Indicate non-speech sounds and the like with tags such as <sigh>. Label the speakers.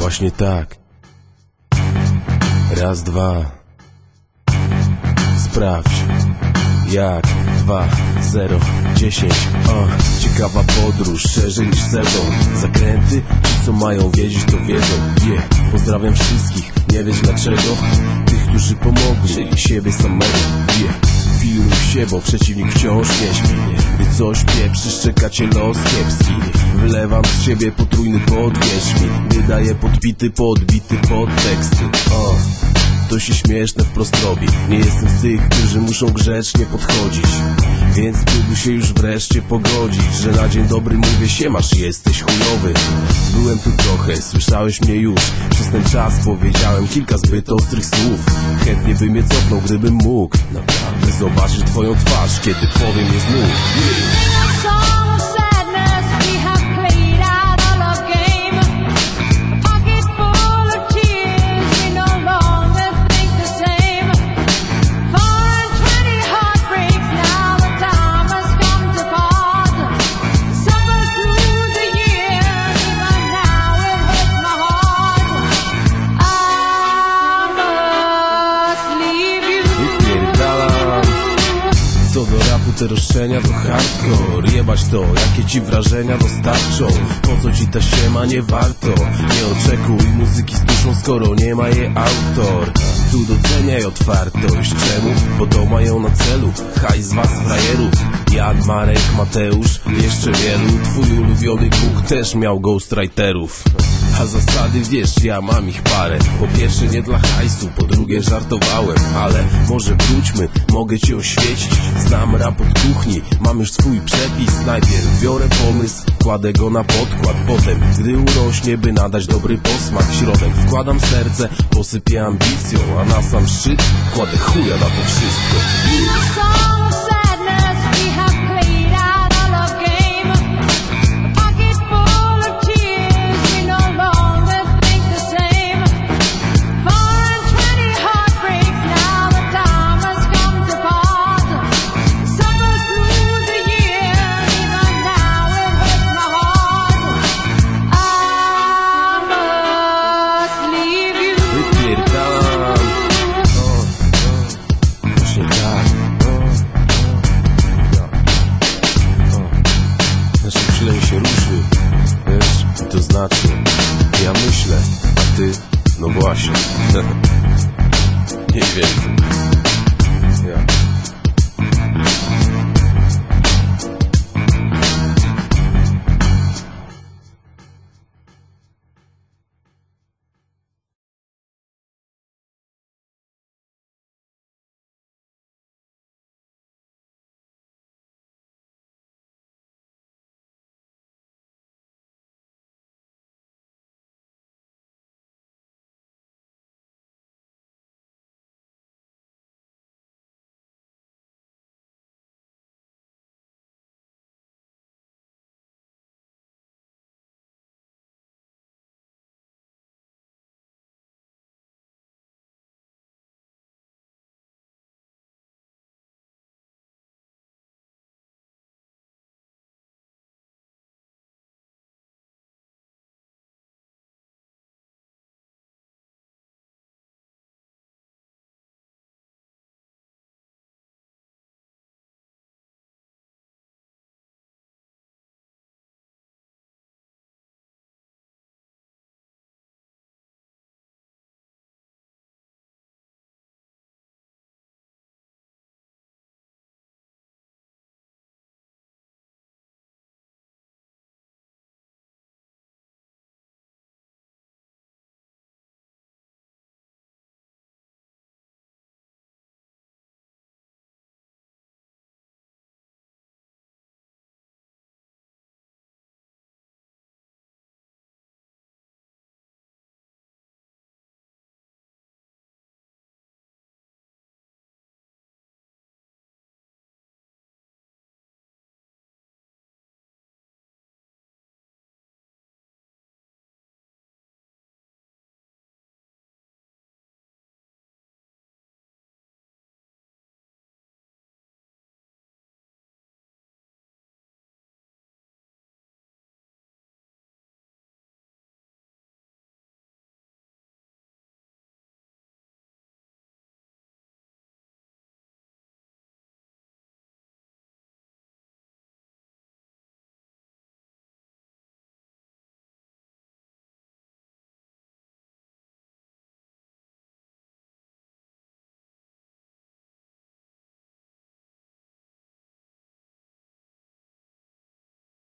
Speaker 1: Właśnie tak. Raz, dwa. Sprawdź. Jak? Dwa, zero, dziesięć. O, ciekawa podróż, szerzej niż sezon. Zakręty, ci co mają wiedzieć to wiedzą. Yeah. Pozdrawiam wszystkich, nie wiesz dlaczego. Tych, którzy pomogli, czyli siebie samego. Yeah. Filmuj się, bo przeciwnik wciąż nie śpi Gdy coś pieprzy, szczeka cię los kiepski Wylewam z siebie potrójny pot, wierz mi. Wydaję podbity, podbity podteksty. O, to się śmieszne wprost robi Nie jestem z tych, którzy muszą grzecznie podchodzić. Więc spróbuj się już wreszcie pogodzić Że na dzień dobry mówię się masz, jesteś chujowy. Byłem tu trochę, słyszałeś mnie już. Przez ten czas powiedziałem kilka zbyt ostrych słów. Chętnie bym je cofnął, gdybym mógł. Naprawdę zobaczyć twoją twarz, kiedy powiem je znów Rapu te roszczenia to hardcore. Jebać to, jakie ci wrażenia dostarczą. Po co ci ta siema, nie warto. Nie oczekuj muzyki z duszą, skoro nie ma jej autor. Tu doceniaj otwartość, czemu? Bo to mają na celu. Hajs z was frajerów Jan, Marek, Mateusz, jeszcze wielu. Twój ulubiony Bóg też miał ghostwriterów a zasady wiesz, ja mam ich parę. Po pierwsze nie dla hajsu, po drugie żartowałem. Ale może wróćmy, mogę cię oświecić. Znam rap od kuchni, mam już swój przepis. Najpierw biorę pomysł, kładę go na podkład. Potem, gdy urośnie, by nadać dobry posmak. Środek wkładam serce, posypię ambicją A na sam szczyt kładę chuja na to wszystko znaczy? Ja myślę, a ty, no właśnie. <laughs> Nie wiem